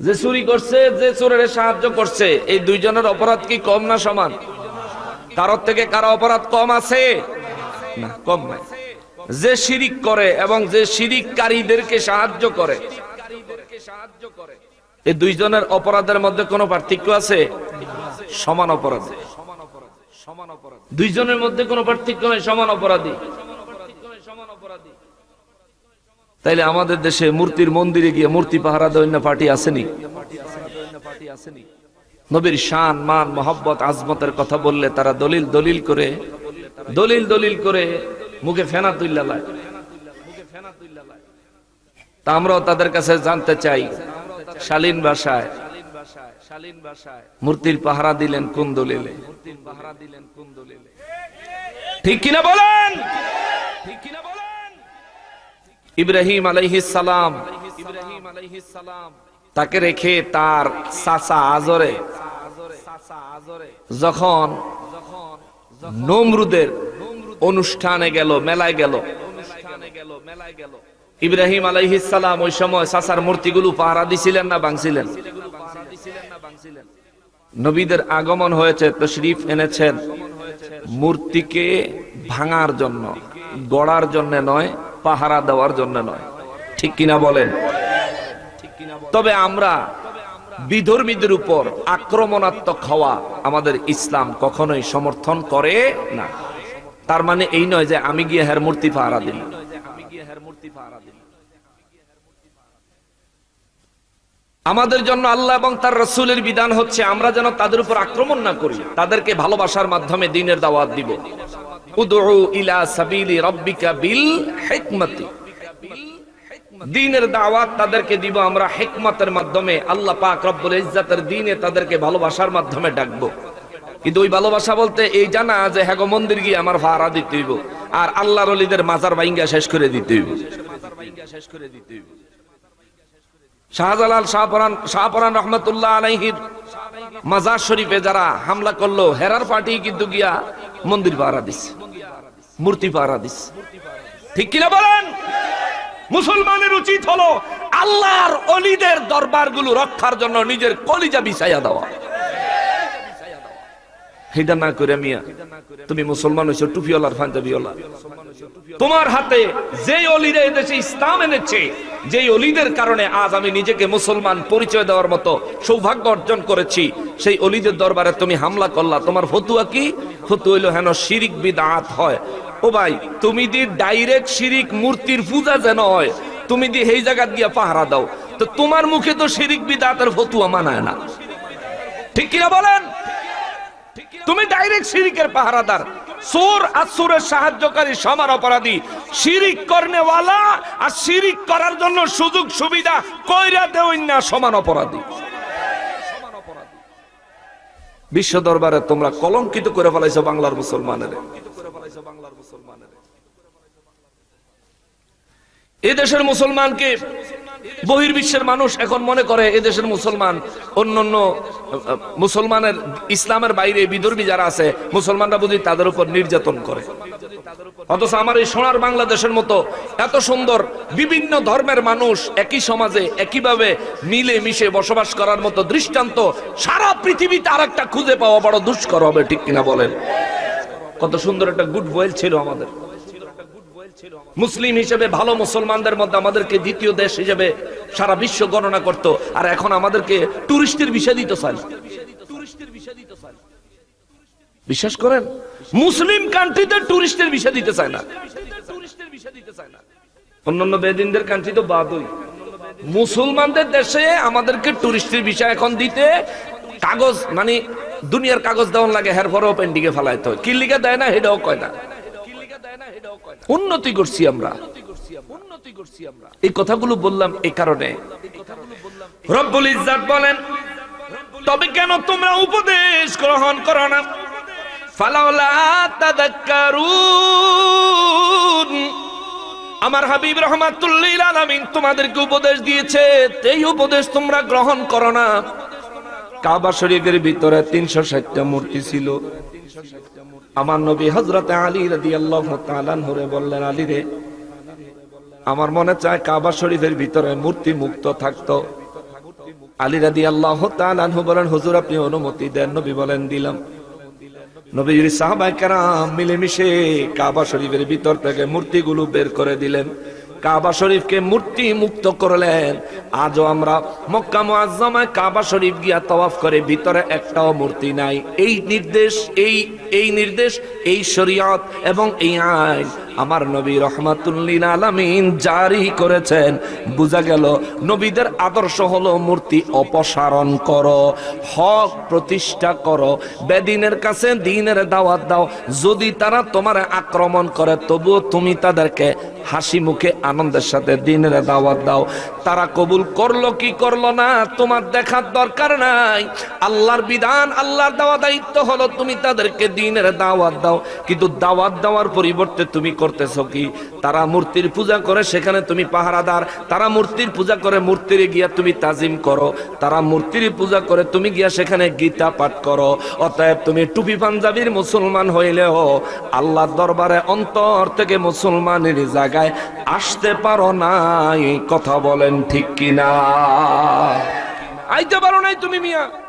যে চুরি করছে, যে চোরের সাহায্য করছে, এই দুইজনের অপরাধ কি কম না সমান? কারোর থেকে কারও অপরাধ কম আছে? না, কম নাই। যে শিরিক করে এবং যে শিরিককারীদেরকে সাহায্য করে, এই দুইজনের অপরাধের মধ্যে কোনো পার্থক্য আছে? সমান অপরাধ। সমান দুইজনের মধ্যে কোনো পার্থক্য নেই, সমান অপরাধী। তাইলে আমাদের দেশে মূর্তির মন্দিরে গিয়ে মূর্তি পাহারা দেওয়া না পার্টি আসেনি? নবীর শান, মান, মোহব্বত, আজমতের কথা বললে তারা দলিল দলিল করে, দলিল দলিল করে মুখে ফেনা তুল্লা তা আমরাও তাদের কাছে জানতে চাই, শালীন ভাষায়, মূর্তির পাহারা দিলেন কোন দলিলে? ঠিক কিনা বলেন? ঠিক কিনা ইব্রাহিম আলাইহিস সালাম। তাকে রেখে তার চাচা আজরে, যখন নমরুদের অনুষ্ঠানে গেল, মেলায় গেল। ইব্রাহিম আলাইহিস সালাম ওই সময় চাচার মূর্তিগুলো পাহারা দিছিলেন না ভাঙছিলেন? নবীদের আগমন হয়েছে, তশরিফ এনেছেন। মূর্তিকে ভাঙার জন্য, গড়ার জন্য নয় পাহারা দেওয়ার জন্য নয়। ঠিক কিনা বলেন? তবে আমরা বিধর্মীদের উপর আক্রমণাত্মক হওয়া আমাদের ইসলাম কখনোই সমর্থন করে না। তার মানে এই নয় যে আমি গিয়ে হের মূর্তি পাহারা দিই আমাদের জন্য আল্লাহ এবং তার রসুলের বিধান হচ্ছে আমরা যেন তাদের উপর আক্রমণ না করি, তাদেরকে ভালোবাসার মাধ্যমে দিনের দাওয়াত দিব। ইলা সাবিলি রাব্বিকা বিল হিকমতি। দিনের দাওয়াত তাদেরকে দিব, আমরা হিকমতের মাধ্যমে আল্লাহ পাক রব্বুল দিনে তাদেরকে ভালোবাসার মাধ্যমে কিন্তু ওই ভালোবাসা বলতে এই জানা যে হ্যাগো মন্দির গিয়ে আমার ভাড়া দিতে হইব, আর মাজার বাইঙ্গা শেষ করে দিতে হইব। শাহজালাল শাহপরান শাহপরান রহমতুল্লাহ আলাইহির মাজার শরীফে যারা হামলা করল, হেরার পার্টি কিন্তু গিয়া মন্দির পাহারা দিস মূর্তি পাহারা দিস ঠিক কিনা বলেন? মুসলমানের উচিত হলো আল্লাহর অলিদের দরবারগুলো রক্ষার জন্য নিজের কলিজা বিছাইয়া দেওয়া। সেটা না করে মিয়া, তুমি মুসলমান হয়েছো, টুপিওয়ালার পাঞ্জাবিওয়ালা। তোমার হাতে যে অলিরা এদেশে ইসলাম এনেছে যে অলিদের কারণে আজ আমি নিজেকে মুসলমান পরিচয় দেওয়ার মতো সৌভাগ্য অর্জন করেছি, সেই অলিদের দরবারে তুমি হামলা করলা। তোমার ফতুয়া কি? ফতু হইল হেন শিরিক বিদাত হয়। ও ভাই, তুমি দি ডাইরেক্ট শিরিক মূর্তির পূজা যেন হয়, তুমি দি সেই জায়গা গিয়া পাহারা দাও। তো তোমার মুখে তো শিরিক বিদাতের ফতুয়া মানায় না। ঠিক কিনা বলেন? তুমি ডাইরেক্ট শিরিকের পাহারাদার। চোর আর চোরের সাহায্যকারী সমার অপরাধী। শিরিক করনেওয়ালা আর শিরিক করার জন্য সুযোগ সুবিধা কইরা দেওই না সমান অপরাধী। বিশ্ব দরবারে তোমরা কলঙ্কিত করে ফেলাইছো বাংলার মুসলমানের। এ দেশের মুসলমানকে বহির্বিশ্বের মানুষ এখন মনে করে এদেশের মুসলমান, অন্যান্য মুসলমানের ইসলামের বাইরে বিধর্মী যারা আছে, মুসলমানরা বুঝি তাদের উপর নির্যাতন করে। অথচ আমার এই সোনার বাংলাদেশের মতো এত সুন্দর বিভিন্ন ধর্মের মানুষ একই সমাজে একইভাবে মিলে মিশে বসবাস করার মতো দৃষ্টান্ত সারা পৃথিবীতে আর একটা খুঁজে পাওয়া বড় দুষ্কর হবে, ঠিক কিনা বলেন? কত সুন্দর একটা গুড বয়েল ছিল আমাদের। মুসলিম হিসেবে ভালো মুসলমানদের মধ্যে আমাদেরকে দ্বিতীয় দেশ হিসেবে সারা বিশ্ব গণনা করত। আর এখন আমাদেরকে টুরিস্টের বিষয় দিতে চায় বিশ্বাস করেন? মুসলিম কান্ট্রিতে টুরিস্টের বিষয় দিতে চায় না। অন্যান্য বেদিনদের কান্ট্রি তো বাদই। মুসলমানদের দেশে আমাদেরকে টুরিস্টের বিষয় এখন দিতে কাগজ মানে দুনিয়ার কাগজ দেওয়ার লাগে হের পরেও পেন্ডিংয়ে ফেলাইতে হয়। কি লিখে দেয় না, সেটাও কয় না। উন্নতি করছি আমরা। এই কথাগুলো বললাম কারণে। রব্বুল বলেন, তবে কেন তোমরা উপদেশ গ্রহণ করো না? আমার হাবিব রহমাতুল্লিল আলামিন তোমাদেরকে উপদেশ দিয়েছে, এই উপদেশ তোমরা গ্রহণ করো না। কাবা শরীফের ভিতরে তিনশো ষাটটা মূর্তি ছিল। আমার নবী হজরত আলী রাদি আল্লাহ তালানহরে বললেন, আলী রে, আমার মনে চায় কাবা শরীফের ভিতরে মূর্তি মুক্ত থাকতো। আলী রাদি আল্লাহ তাআলাহু বলেন, হুজুর, আপনি অনুমতি দেন। নবী বলেন, দিলাম। নবীর সাহাবায়ে কারাম মিলেমিশে কাবা শরীফের ভিতর থেকে মূর্তিগুলো বের করে দিলেন। কাবা শরীফকে মূর্তি মুক্ত করলেন। আজও আমরা মক্কা মোয়াজ্জমায় কাবা শরীফ গিয়া তওয়াফ করে, ভিতরে একটাও মূর্তি নাই। এই নির্দেশ, এই এই নির্দেশ, এই শরীয়ত এবং এই আইন আমার নবী রহমাতুল্লিন আলামিন জারি করেছেন। বোঝা গেল, নবীদের আদর্শ হলো মূর্তি অপসারণ করো, হক প্রতিষ্ঠা করো, বেদিনের কাছে দিনের দাওয়াত দাও। যদি তারা তোমার আক্রমণ করে, তবুও তুমি তাদেরকে হাসি মুখে আনন্দের সাথে দিনের দাওয়াত দাও। তারা কবুল করল কি করল না, তোমার দেখার দরকার নাই। আল্লাহর বিধান, আল্লাহর দেওয়া দায়িত্ব হলো তুমি তাদেরকে দিনের দাওয়াত দাও। কিন্তু দাওয়াত দেওয়ার পরিবর্তে তুমি করতেছো কি? তারা মূর্তির পূজা করে, সেখানে তুমি পাহারাদার। তারা মূর্তির পূজা করে, মূর্তির গিয়া তুমি তাজিম করো। তারা মূর্তির পূজা করে, তুমি গিয়া সেখানে গীতা পাঠ করো। অতএব তুমি টুপি পাঞ্জাবির মুসলমান হইলেও আল্লাহর দরবারে অন্তর থেকে মুসলমানের জায়গায় আসতে পারো নাই। কথা বলেন ঠিক কিনা? আইতে পারো নাই তুমি মিয়া।